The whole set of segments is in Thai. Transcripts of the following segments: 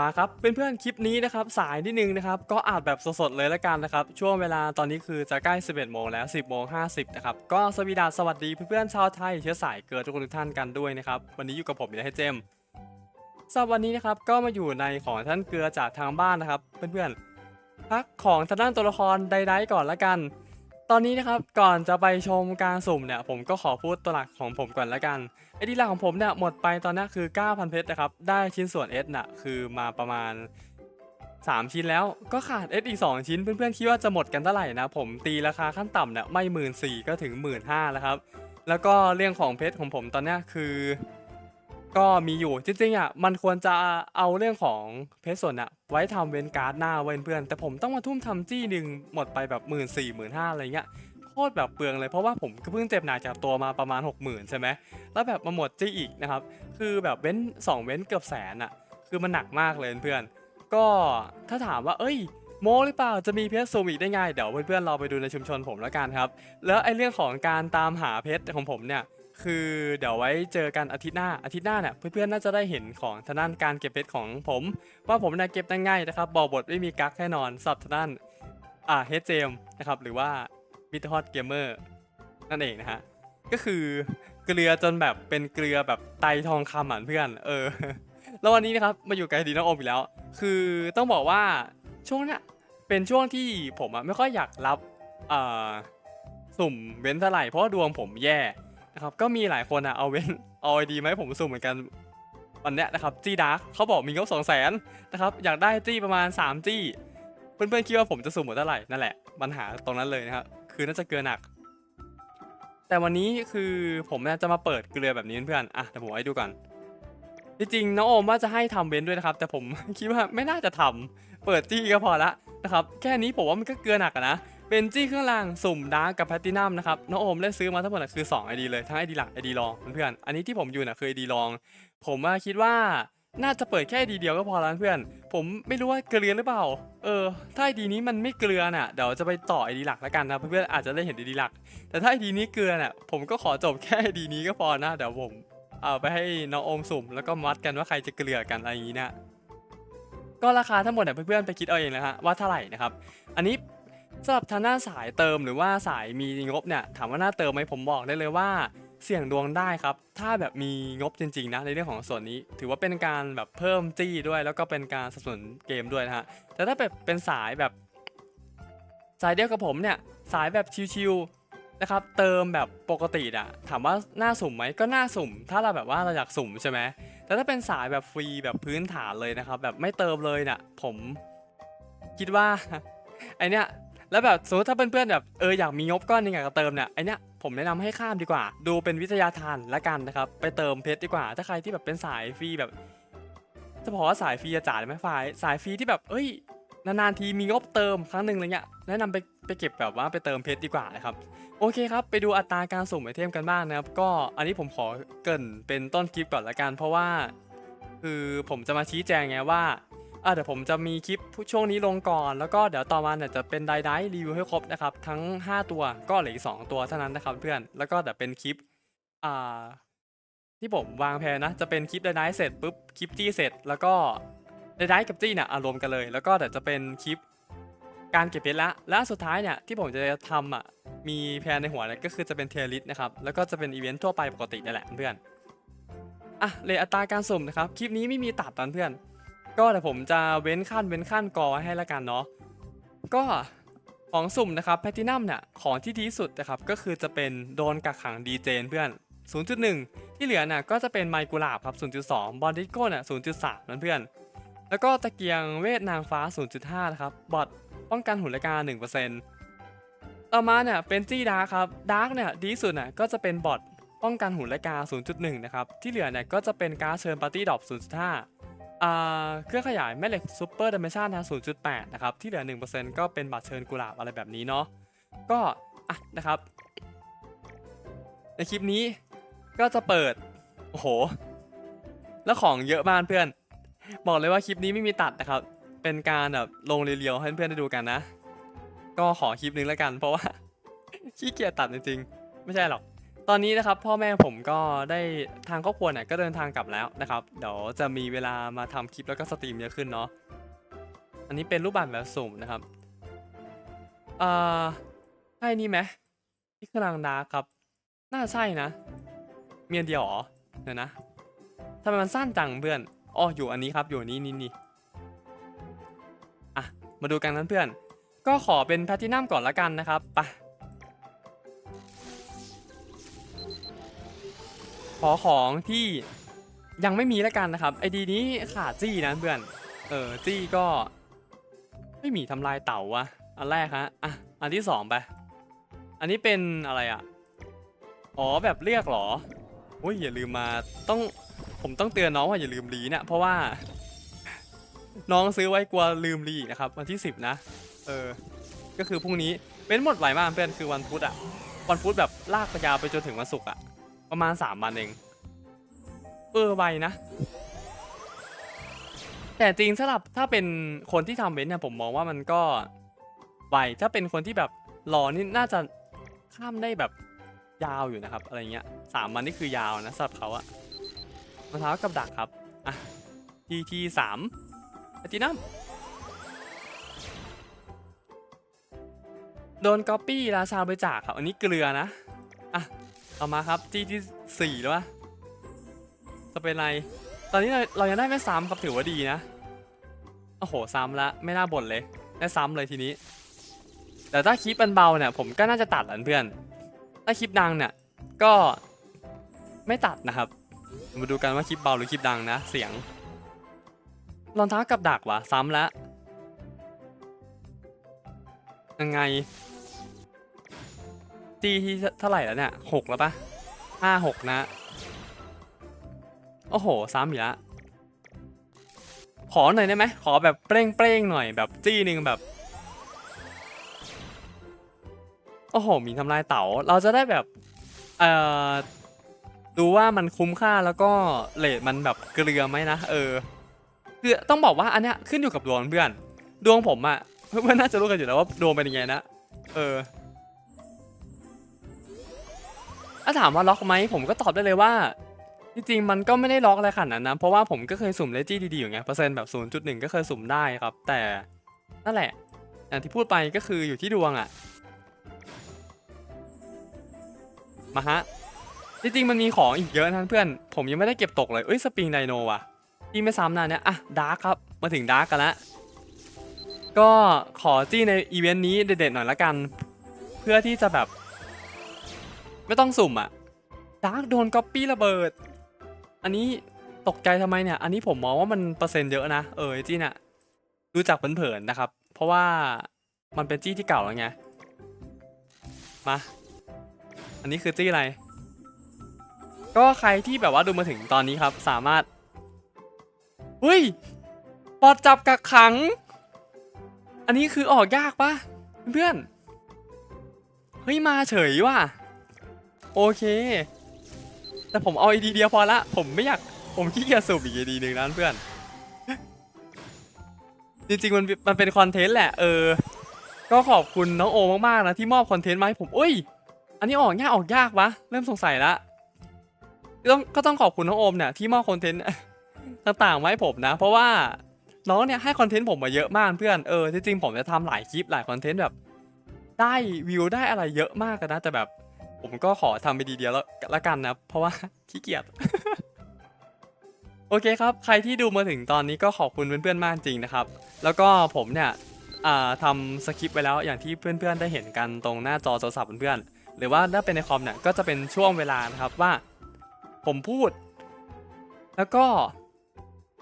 มาครับเเพื่อนๆคลิปนี้นะครับสายนิดนึงนะครับก็อาจแบบสดๆเลยละกันนะครับช่วงเวลาตอนนี้คือจะใกล้ 11โมงแล้ว 10โมง50นะครับก็สวีดาสวัสดีเพื่อนๆชาวไทยเชื้อสายเกิดทุกคนทุกท่านกันด้วยนะครับวันนี้อยู่กับผมนะให้เจมส์สำหรับวันนี้นะครับก็มาอยู่ในของท่านเกลือจากทางบ้านนะครับเพื่อนๆพักของทางด้านตัวละครใดๆก่อนละกัน ตอนนี้นะครับก่อนจะไปชมการสุ่มเนี่ยผมก็ขอพูดตัวหลักของผมก่อนละกันไอดีหลักของผมเนี่ยหมดไปตอนนี้คือ 9,000 เพชรนะครับได้ชิ้นส่วน S น่ะคือมาประมาณ 3 ชิ้นแล้วก็ขาด S อีก 2 ชิ้น เพื่อนๆคิดว่าจะหมดกันเท่าไหร่นะผมตีราคาขั้นต่ำเนี่ยไม่หมื่นสี่ก็ถึงหมื่นห้าแล้วครับแล้วก็เรื่องของเพชรของผมตอนนี้คือ ก็มีอยู่จริงๆอะมันควรจะเอาเรื่องของเพชรส่วนอะไว้ทำเวนการ์ดหน้าเว้นเพื่อน แต่ผมต้องมาทุ่มทำจี้หนึ่งหมดไปแบบหมื่นสี่หมื่นห้าอะไรเงี้ยโคตรแบบเปลืองเลยเพราะว่าผมก็เพิ่งเจ็บหนักจากตัวมาประมาณ 6 0,000 ใช่ไหมแล้วแบบมาหมดจี้อีกนะครับ คือแบบเว้นสองเว้นเกือบแสนอะคือมันหนักมากเลยเพื่อน ก็ถ้าถามว่า เอ้ยโมหรือเปล่าจะมีเพชรซูมอีกได้ไงเดี๋ยวเพื่อนๆเราไปดูในชุมชนผมแล้วกันครับ แล้วไอเรื่องของการตามหาเพชรของผมเนี่ย คือเดี๋ยวไว้เจอกันอาทิตย์หน้าอาทิตย์หน้าเนี่ยเพื่อนๆน่าจะได้เห็นของทางด้านการเก็บเพชรของผม ว่าผมเนี่ยเก็บได้ง่ายนะครับบอกบทไม่มีกั๊กแน่นอนสับทางด้านอ่าเฮดเจมนะครับหรือว่ามิทฮอตเกมเมอร์นั่นเองนะฮะก็คือเกลือจนแบบเป็นเกลือแบบไตทองคำอะเพื่อนเออแล้ววันนี้นะครับมาอยู่กับดีน้องโอมอีกแล้ว คือต้องบอกว่าช่วงเนี้ยเป็นช่วงที่ผมอะไม่ค่อยอยากรับอ่อสุ่มเว้นเท่าไหร่เพราะดวงผมแย่ นะครับก็มีหลายคนอะเอาเว้นเอาไอดีมาให้ผมสุ่มเหมือนกันวันเนี้ยนะครับจี้ดาร์กเขาบอกมีงบสองแสนนะครับอยากได้จี้ประมาณ 3 จี้ เพื่อนๆคิดว่าผมจะสุ่มหมดเท่าไหร่นั่นแหละปัญหาตรงนั้นเลยนะครับคือน่าจะเกินหนัก แต่วันนี้คือผมเนี่ยจะมาเปิดเกลือแบบนี้เพื่อนๆอะเดี๋ยวผมให้ดูก่อนจริงๆน้องโอมว่าจะให้ทำเว้นด้วยนะครับ แต่ผมคิดว่าไม่น่าจะทำเปิดจี้ก็พอละนะครับ แค่นี้ผมว่ามันก็เกลือหนักนะ เป็นจี้เครื่องรางสุ่มดาร์กกับแพลตินัมนะครับน้องโอมได้ซื้อมาทั้งหมดอะคือ2 ID เลยทั้ง ID หลัก ID รองเพื่อนอันนี้ที่ผมอยู่น่ะคือ ID รอง ผมว่าคิดว่าน่าจะเปิดแค่ ID เดียวก็พอแล้วเพื่อน ผมไม่รู้ว่าเกลือหรือเปล่า เออ ถ้า ID นี้มันไม่เกลือน่ะ เดี๋ยวจะไปต่อ ID หลักแล้วกันนะเพื่อนๆอาจจะได้เห็น ID หลัก แต่ถ้า ID นี้เกลือน่ะ ผมก็ขอจบแค่ ID นี้ก็พอนะ เดี๋ยวผมเอาไปให้น้องโอมสุ่ม แล้วก็มัดกันว่าใครจะเกลือกันอะไรอย่างนี้นะ ก็ราคาทั้งหมดเนี่ยเพื่อนๆไปคิดเอาเองนะฮะว่าเท่าไหร่นะครับ อันนี้ สำหรับทางด้านสายเติมหรือว่าสายมีงบเนี่ยถามว่าน่าเติมไหมผมบอกได้เลยว่าเสี่ยงดวงได้ครับ ถ้าแบบมีงบจริงๆนะในเรื่องของส่วนนี้ ถือว่าเป็นการแบบเพิ่มจี้ด้วย แล้วก็เป็นการสนับสนุนเกมด้วยนะฮะ แต่ถ้าแบบเป็นสายแบบ สายเดียวกับผมเนี่ย สายแบบชิวๆนะครับ เติมแบบปกติอะถามว่าน่าสุ่มไหมก็น่าสุ่ม ถ้าเราแบบว่าเราอยากสุ่มใช่ไหม แต่ถ้าเป็นสายแบบฟรีแบบพื้นฐานเลยนะครับ แบบไม่เติมเลยเนี่ยผมคิดว่าไอเนี้ย แล้วแบบสมมติถ้าเพื่อนๆแบบเอออยากมีงบก้อนหนึงอยากจะเติมเนี่ยไอเนี้ยผมแนะนำให้ข้ามดีกว่า ดูเป็นวิทยาทานละกันนะครับไปเติมเพชรดีกว่า ถ้าใครที่แบบเป็นสายฟรีแบบจะบอกว่าสายฟรีจะจ่ายไหมฝ่ายสายฟรีที่แบบเอ้ยนานๆทีมีงบเติมครั้งหนึ่งอะไรเงี้ยแนะนำไปไปเก็บแบบว่าไปเติมเพชรดีกว่านะครับโอเคครับไปดูอัตราการสุ่มไอเทมกันบ้างนะครับก็อันนี้ผมขอเกินเป็นต้นคลิปก่อนละกัน เพราะว่า คือผมจะมาชี้แจงไงว่า อะเดี๋ยวผมจะมีคลิปช่วงนี้ลงก่อน แล้วก็เดี๋ยวต่อมาเนี่ยจะเป็นไดไดรีวิวให้ครบนะครับ ทั้ง 5 ตัวก็เหลืออีก 2 ตัวเท่านั้นนะครับเพื่อนแล้วก็เดี๋ยวเป็นคลิปอ่าที่ผมวางแผนนะ จะเป็นคลิปไดไดเสร็จปุ๊บคลิปจี้เสร็จ แล้วก็ไดไดกับจี้เนี่ยอารวมกันเลย แล้วก็เดี๋ยวจะเป็นคลิปการเก็บเพชรละและสุดท้ายเนี่ยที่ผมจะทำอะมีแผนในหัวเนี่ยก็คือจะเป็นเทลิสนะครับแล้วก็จะเป็นอีเวนต์ทั่วไปปกตินี่แหละเพื่อนอะเลยอัตราการสุ่มนะครับคลิปนี้ไม่มีตัดตอนเพื่อน ก็เดี๋ยวผมจะเว้นขั้นเว้นขั้นกอไว้ให้ละกันเนาะก็ของสุ่มนะครับแพทินัมเนี่ยของที่ดีที่สุดนะครับก็คือจะเป็นโดนกักขังดีเจนเพื่อน 0.1 ที่เหลือน่ะก็จะเป็นไมกุลาบครับ 0.2 บอลดิโก้เนี่ย0.3 นั่นเพื่อน แล้วก็ตะเกียงเวทนางฟ้า 0.5 นะครับบอทป้องกันหุ่นละกา1%ต่อมาเนี่ยเป็นจี้ดาร์คครับดาร์กเนี่ยดีที่สุดน่ะก็จะเป็นบอทป้องกันหุ่นละกา 0.1 นะครับ ที่เหลือเนี่ยก็จะเป็นการเชิญปาร์ตี้ดรอป0.5 อ่าเครื่องขยายแม่เหล็กซูเปอร์ดิเมชันนะ0.8 นะครับ ที่เหลือ 1%ก็เป็นบัตรเชิญกุหลาบอะไรแบบนี้เนาะก็อะนะครับ ในคลิปนี้ก็จะเปิด โอ้โห แล้วของเยอะมากเพื่อน บอกเลยว่าคลิปนี้ไม่มีตัดนะครับ เป็นการแบบลงเรียวๆให้เพื่อนได้ดูกันนะ ก็ขอคลิปนึงแล้วกัน เพราะว่าขี้เกียจตัดจริงๆ ไม่ใช่หรอก ตอนนี้นะครับพ่อแม่ผมก็ได้ทางครอบครัวเนี่ยก็เดินทางกลับแล้วนะครับเดี๋ยวจะมีเวลามาทำคลิปแล้วก็สตรีมเยอะขึ้นเนาะอันนี้เป็นรูปแบบแบบสุ่มนะครับอ่าใช่นี่ไหมที่กำลังดาครับ น่าใช่นะ เมียนเดียวเหรอเดี๋ยวนะทำไมมันสั้นจังเพื่อนอ๋ออยู่อันนี้ครับอยู่นี้นี่นี่อะมาดูกันนั้นเพื่อน ก็ขอเป็นแพลตินัมก่อนละกันนะครับไป ขอของที่ยังไม่มีละกันนะครับไอดีนี้ขาดจี้นะเพื่อนเออจี้ก็ ไม่มีทำลายเต่าวะอันแรกฮะอะอันที่สองไปอันนี้เป็นอะไรอะอ๋อแบบเรียกเหรอโอ้ยอย่าลืมมาต้องผมต้องเตือนน้องว่าอย่าลืมรีเนี่ยเพราะว่า น้องซื้อไว้กลัวลืมรีนะครับ วันที่ 10 นะ เออ ก็คือพรุ่งนี้เป็นหมดไวมากเพื่อนคือวันพุธอะวันพุธแบบลากปยาวไปจนถึงวันศุกร์อะ ประมาณ3วันเองเออไวนะ แต่จริงสำหรับถ้าเป็นคนที่ทำเว้นเนี่ยผมมองว่ามันก็ไวถ้าเป็นคนที่แบบรอนี่น่าจะข้ามได้แบบยาวอยู่นะครับ อะไรเงี้ยสามวันนี่คือยาวนะสำหรับเขาอะรองเท้ากับดักครับอะทีทีสามแพลตินัมโดนก๊อปปี้ราชาบริจาคครับ อันนี้เกลือนะ อะ ต่อมาครับทีที่สี่แล้ววะจะเป็นไรตอนนี้เราเรายังได้ไม่ซ้ำครับถือว่าดีนะโอ้โหซ้ำละไม่น่าบ่นเลยได้ซ้ำเลยทีนี้ แต่ถ้าคลิปมันเบาเนี่ย ผมก็น่าจะตัดแหละเพื่อน ถ้าคลิปดังเนี่ย ก็ไม่ตัดนะครับ มาดูกันว่าคลิปเบาหรือคลิปดังนะ เสียงรองเท้ากับดักวะซ้ำแล้วยังไง ตีที่เท่าไหร่แล้วเนี่ยหกแล้วปะห้าหกนะ โอ้โหซ้ำอีกแล้วขอหน่อยได้ไหมขอแบบเปร่งเปร่งหน่อยแบบจี้หนึ่งแบบ โอ้โห มีทำลายเต๋า เราจะได้แบบ เอ่อ ดูว่ามันคุ้มค่าแล้วก็เลทมันแบบเกลือไหมนะ เออ คือต้องบอกว่าอันเนี้ยขึ้นอยู่กับดวงเพื่อน ดวงผมอะเพื่อนๆน่าจะรู้กันอยู่แล้วว่าดวงเป็นยังไงนะ เออ ถ้าถามว่าล็อกไหมผมก็ตอบได้เลยว่า จริงๆมันก็ไม่ได้ล็อกอะไรขนาดนั้นนะเพราะว่าผมก็เคยสุ่มเลจี้ดีๆอยู่ไงเปอร์เซ็นต์แบบ0.1 ก็เคยสุ่มได้ครับ แต่นั่นแหละอย่างที่พูดไปก็คืออยู่ที่ดวงอะ่ะมาฮะจริงๆมันมีของอีกเยอะนะเพื่อน ผมยังไม่ได้เก็บตกเลยเอ้ยสปริงไดโนว่ะที่ไม่ซ้ำนะเนี่ยอะดาร์คครับมาถึงดาร์กกันละก็ขอจี้ในอีเวนต์นี้เด็ดๆหน่อยละกัน เพื่อที่จะแบบ ไม่ต้องสุ่มอะดาร์กโดนก๊อปปี้ระเบิด อันนี้ตกใจทำไมเนี่ย อันนี้ผมมองว่ามันเปอร์เซ็นต์เยอะนะ เออจี้เนี่ยดูจากเผินๆนะครับ เพราะว่ามันเป็นจี้ที่เก่าแล้วไง มา อันนี้คือจี้อะไร ก็ใครที่แบบว่าดูมาถึงตอนนี้ครับ สามารถเฮ้ยปอดจับกักขัง อันนี้คือออกยากปะเพื่อน เฮ้ยมาเฉยว่ะ โอเค แต่ผมเอาไอดีเดียวพอละ ผมไม่อยาก ผมขี้เกียจสูบอีกไอดีหนึ่งนั้นเพื่อน จริงๆมันมันเป็นคอนเทนต์แหละ เออ ก็ขอบคุณน้องโอมากๆนะที่มอบคอนเทนต์มาให้ผมเอ้ย อันนี้ออกยากออกยากวะ เริ่มสงสัยละก็ต้องก็ต้องขอบคุณน้องโอมเนี่ยที่มอบคอนเทนต์ต่างๆมาให้ผมนะ เพราะว่าน้องเนี่ยให้คอนเทนต์ผมมาเยอะมากเพื่อนเออจริงผมจะทำหลายคลิปหลายคอนเทนต์แบบ ได้วิวได้อะไรเยอะมากกันนะแต่แบบ ผมก็ขอทำไปดีเดียวแล้วละกันนะ เพราะว่าขี้เกียจ โอเคครับ ใครที่ดูมาถึงตอนนี้ก็ขอบคุณเพื่อนๆมากจริงนะครับ แล้วก็ผมเนี่ยทำสคริปต์ไว้แล้วอย่างที่เพื่อนๆได้เห็นกันตรงหน้าจอโทรศัพท์เพื่อนๆ หรือว่าถ้าเป็นในคอมเนี่ยก็จะเป็นช่วงเวลานะครับว่า ผมพูด แล้วก็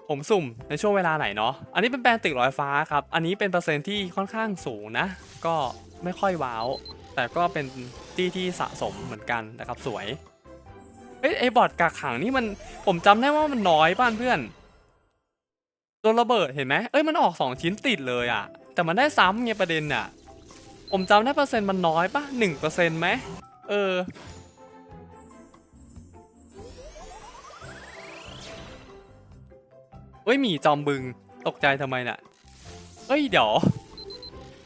ผมสุ่มในช่วงเวลาไหนเนาะ อันนี้เป็นแปลนตึกลอยฟ้าครับ อันนี้เป็นเปอร์เซ็นต์ที่ค่อนข้างสูงนะ ก็ไม่ค่อยว้าว แต่ก็เป็นที่ที่สะสมเหมือนกันนะครับสวย เอ้ยไอบอดกักขังนี่มันผมจำได้ว่ามันน้อยบ้านเพื่อนโดนระเบิดเห็นไหมเอ้ยมันออกสองชิ้นติดเลยอะแต่มันได้ซ้ำไงประเด็นน่ะ ผมจำได้เปอร์เซ็นต์มันน้อยปะหนึ่งเปอร์เซ็นต์ไหมเออเอ้ยหมีจอมบึงตกใจทำไมน่ะเอ้ยเดี๋ยว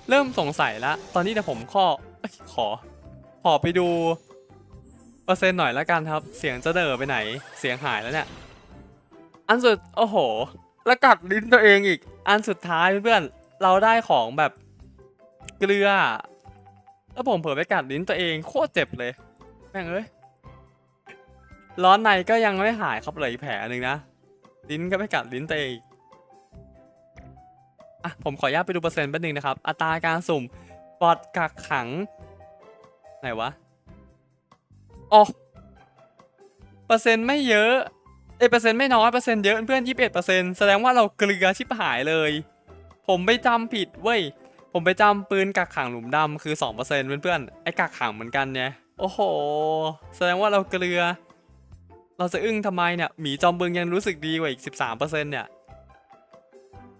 เริ่มสงสัยละ ตอนนี้เดี๋ยวผมข้อ เอ้ยขอ ขอไปดูเปอร์เซ็นต์หน่อยล้วกันครับ เสียงจะเดอไปไหน เสียงหายแล้วเนี่ย อันสุด โอ้โห แล้วกัดลิ้นตัวเองอีก อันสุดท้ายเพื่อนๆเราได้ของแบบเกลือ แล้วผมเผลอไปกัดลิ้นตัวเองโคตรเจ็บเลย แม่งเอ้ย ร้อนในก็ยังไม่หายครับเหลยแผลหนึ่งนะ ลิ้นก็ไปกัดลิ้นตัวเองอะผมขออนุญาตไปดูเปอร์เซ็นต์แป๊บนึงนะครับ อัตราการสุ่ม ปลอดกักขัง ไหนวะ อ๋อ เปอร์เซ็นต์ไม่เยอะ เอเปอร์เซ็นต์ไม่น้อยเปอร์เซ็นต์เยอะเพื่อนยี่สิบเอ็ดเปอร์เซ็นต์แสดงว่าเราเกลือชิบหายเลย ผมไปจำผิดเว้ย ผมไปจำปืนกักขังหลุมดำคือสองเปอร์เซ็นต์เพื่อนๆ ไอ้กักขังเหมือนกันเนี่ย โอ้โห แสดงว่าเราเกลือ เราจะอึ้งทำไมเนี่ยหมีจอมบึงยังรู้สึกดีกว่าอีก13%เนี่ย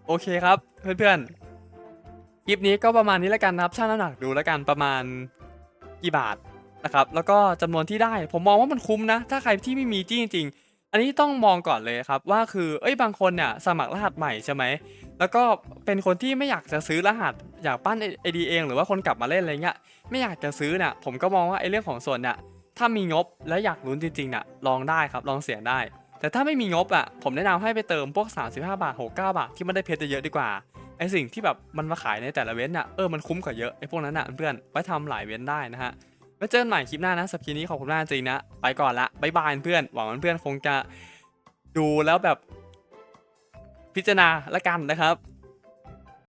โอเคครับเพื่อนๆ คลิปนี้ก็ประมาณนี้แล้วกันนะครับช่างน้ำหนักดูแล้วกันประมาณกี่บาทนะครับแล้วก็จำนวนที่ได้ผมมองว่ามันคุ้มนะ ถ้าใครที่ไม่มีจี้จริง ๆ อันนี้ต้องมองก่อนเลยครับว่าคือเอ้ยบางคนเนี่ยสมัครรหัสใหม่ใช่ไหมแล้วก็เป็นคนที่ไม่อยากจะซื้อรหัสอยากปั้นไอดีเอง หรือว่าคนกลับมาเล่นอะไรเงี้ยไม่อยากจะซื้อเนี่ยผมก็มองว่าไอเรื่องของส่วนเนี่ยถ้ามีงบและอยากลุ้นจริงๆน่ะลองได้ครับลองเสี่ยงได้ แต่ถ้าไม่มีงบอะผมแนะนำให้ไปเติมพวก 35 บาท 69 บาทที่มันได้เพชรเยอะดีกว่า ไอสิ่งที่แบบมันมาขายในแต่ละเว้นอะเออมันคุ้มกว่าเยอะไอพวกนั้นอะเพื่อนไว้ทำหลายเว้นได้นะฮะไว้เจอกันใหม่คลิปหน้านะสัปดาห์นี้ขอบคุณมากจริงนะไปก่อนละบายบายเพื่อนหวังว่าเพื่อนคงจะดูแล้วแบบพิจารณาละกันนะครับ